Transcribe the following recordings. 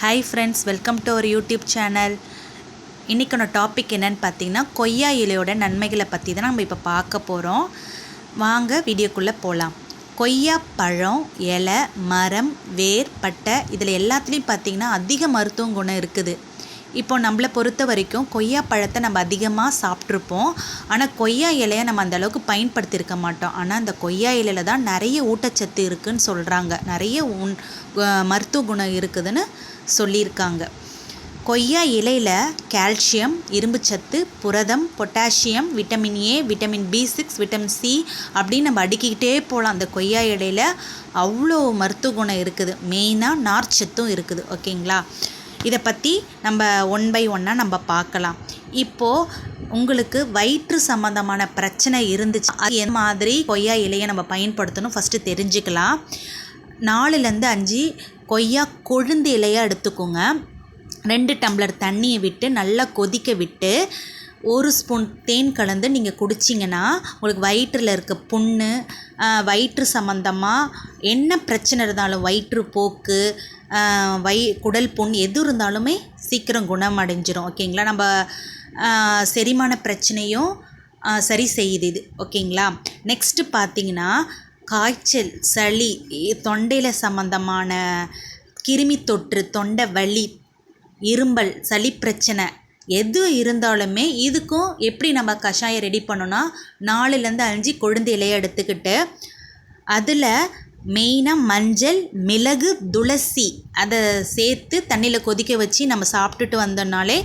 Hi friends welcome to our YouTube channel இன்றைக்கான topic என்னென்னு பார்த்தீங்கன்னா கொய்யா இலையோட நன்மைகளை பற்றி தான் நம்ம இப்போ பார்க்க போகிறோம் வாங்க வீடியோக்குள்ளே போகலாம் கொய்யா பழம் இலை மரம் வேர் பட்டை இதில் எல்லாத்துலேயும் பார்த்தீங்கன்னா அதிக மருத்துவ குணம் இருக்குது. இப்போ நம்மளை பொறுத்த வரைக்கும் கொய்யா பழத்தை நம்ம அதிகமாக சாப்பிட்ருப்போம் ஆனால் கொய்யா இலையை நம்ம அந்த அளவுக்கு பயன்படுத்தியிருக்க மாட்டோம். ஆனால் அந்த கொய்யா இலையில தான் நிறைய ஊட்டச்சத்து இருக்குதுன்னு சொல்கிறாங்க நிறைய உன் மருத்துவ குணம் இருக்குதுன்னு சொல்லியிருக்காங்க. கொய்யா இலையில் கால்சியம் இரும்புச்சத்து புரதம் potassium vitamin A vitamin B six vitamin C அப்படின்னு நம்ம அடுக்கிக்கிட்டே போகலாம் அந்த கொய்யா இலையில் அவ்வளோ மருத்துவ குணம் இருக்குது. மெயினாக நார்ச்சத்தும் இருக்குது. ஓகேங்களா? இதை பற்றி நம்ம ஒன் பை ஒன்னாக நம்ம பார்க்கலாம். இப்போது உங்களுக்கு வயிற்று சம்மந்தமான பிரச்சனை இருந்துச்சு. அது எந்த மாதிரி கொய்யா இலையை நம்ம பயன்படுத்தணும் ஃபஸ்ட்டு தெரிஞ்சுக்கலாம். நாலுலேருந்து அஞ்சு கொய்யா கொழுந்து இலையாக எடுத்துக்கோங்க. ரெண்டு டம்ளர் தண்ணியை விட்டு நல்லா கொதிக்க விட்டு ஒரு ஸ்பூன் தேன் கலந்து நீங்கள் குடிச்சிங்கன்னா உங்களுக்கு வயிற்றில் இருக்க புண்ணு வயிற்று சம்மந்தமாக என்ன பிரச்சனை இருந்தாலும் வயிற்றுப்போக்கு போக்கு வை குடல் புண் எது இருந்தாலுமே சீக்கிரம் குணமடைஞ்சிரும் ஓகேங்களா? நம்ம செரிமான பிரச்சனையும் சரி செய்யுது இது ஓகேங்களா? நெக்ஸ்ட்டு பார்த்தீங்கன்னா காய்ச்சல் சளி தொண்டையில் சம்மந்தமான கிருமி தொற்று தொண்டை வலி இரும்பல் சளி பிரச்சனை எது இருந்தாலுமே இதுக்கும் எப்படி நம்ம கஷாயம் ரெடி பண்ணோன்னா நாலுலேருந்து அஞ்சு கொழுந்து இலையை எடுத்துக்கிட்டு அதில் மெயினாக மஞ்சள் மிளகு துளசி. அதை சேர்த்து தண்ணியில் கொதிக்க வச்சு நம்ம சாப்பிட்டுட்டு வந்தோம்னாலே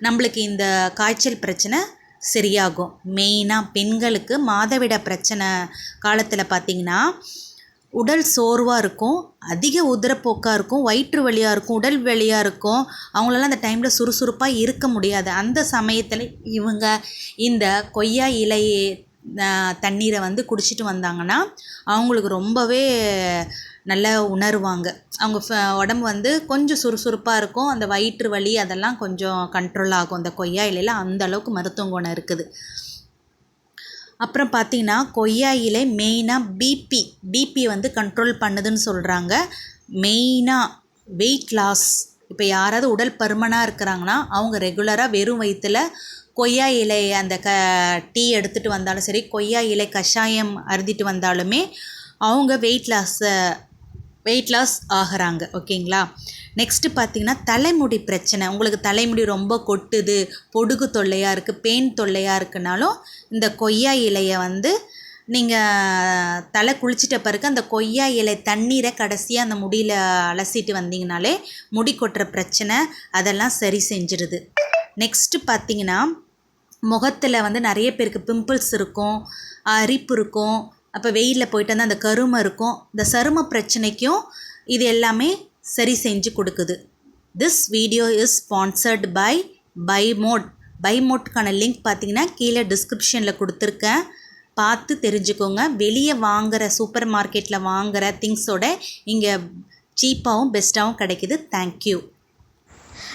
நம்மளுக்கு இந்த காய்ச்சல் பிரச்சனை சரியாகும். மெயினாக பெண்களுக்கு மாதவிட பிரச்சனை காலத்தில் பார்த்திங்கன்னா உடல் சோர்வாக இருக்கும் அதிக உதிரப்போக்காக இருக்கும் வயிற்று வலியாக இருக்கும் உடல் வலியாக இருக்கும். அவங்களால அந்த டைமில் சுறுசுறுப்பாக இருக்க முடியாது. அந்த சமயத்தில் இவங்க இந்த கொய்யா இலை தண்ணீரை வந்து குடிச்சிட்டு வந்தாங்கன்னா அவங்களுக்கு ரொம்பவே நல்லா உணருவாங்க. அவங்க ஃப- உடம்பு வந்து கொஞ்சம் சுறுசுறுப்பாக இருக்கும். அந்த வயிற்று வலி அதெல்லாம் கொஞ்சம் கண்ட்ரோல் ஆகும். அந்த கொய்யா இலையில் அந்த அளவுக்கு மருத்துவ குணம் இருக்குது. அப்புறம் பார்த்தீங்கன்னா கொய்யா இலை மெயினாக பிபி பிபி வந்து கண்ட்ரோல் பண்ணுதுன்னு சொல்கிறாங்க மெயினாக வெயிட் லாஸ் இப்போ யாராவது உடல் பருமனாக இருக்கிறாங்கன்னா அவங்க ரெகுலராக வெறும் வயிற்றுல கொய்யா இலை அந்த க டீ எடுத்துகிட்டு வந்தாலும் சரி கொய்யா இலை கஷாயம் அருந்திட்டு வந்தாலுமே அவங்க வெயிட் லாஸை வெயிட் லாஸ் ஆகிறாங்க ஓகேங்களா? நெக்ஸ்ட்டு பார்த்தீங்கன்னா தலைமுடி பிரச்சனை. உங்களுக்கு தலைமுடி ரொம்ப கொட்டுது பொடுகு தொல்லையாக இருக்குது பெயின் தொல்லையாக இருக்குனாலும் இந்த கொய்யா இலையை வந்து நீங்கள் தலை குளிச்சிட்ட பிறகு அந்த கொய்யா இலை தண்ணீரை கடைசியாக அந்த முடியில் அலசிட்டு வந்தீங்கனாலே முடி கொட்டுற பிரச்சனை அதெல்லாம் சரி செஞ்சிருது. நெக்ஸ்ட்டு பார்த்தீங்கன்னா முகத்தில் வந்து நிறைய பேருக்கு பிம்பிள்ஸ் இருக்கும் அரிப்பு இருக்கும். அப்போ வெயிலில் போயிட்டு வந்து அந்த கருமை இருக்கும். இந்த சரும பிரச்சனைக்கும் இது எல்லாமே சரி செஞ்சு கொடுக்குது. This video is sponsored by Bymot பைமோட்கான link பார்த்தீங்கன்னா கீழே டிஸ்கிரிப்ஷனில் கொடுத்துருக்கேன். பார்த்து தெரிஞ்சுக்கோங்க. வெளியே வாங்குகிற சூப்பர் மார்க்கெட்டில் வாங்குகிற திங்ஸோட இங்கே சீப்பாகவும் பெஸ்ட்டாகவும் கிடைக்கிது. தேங்க்யூ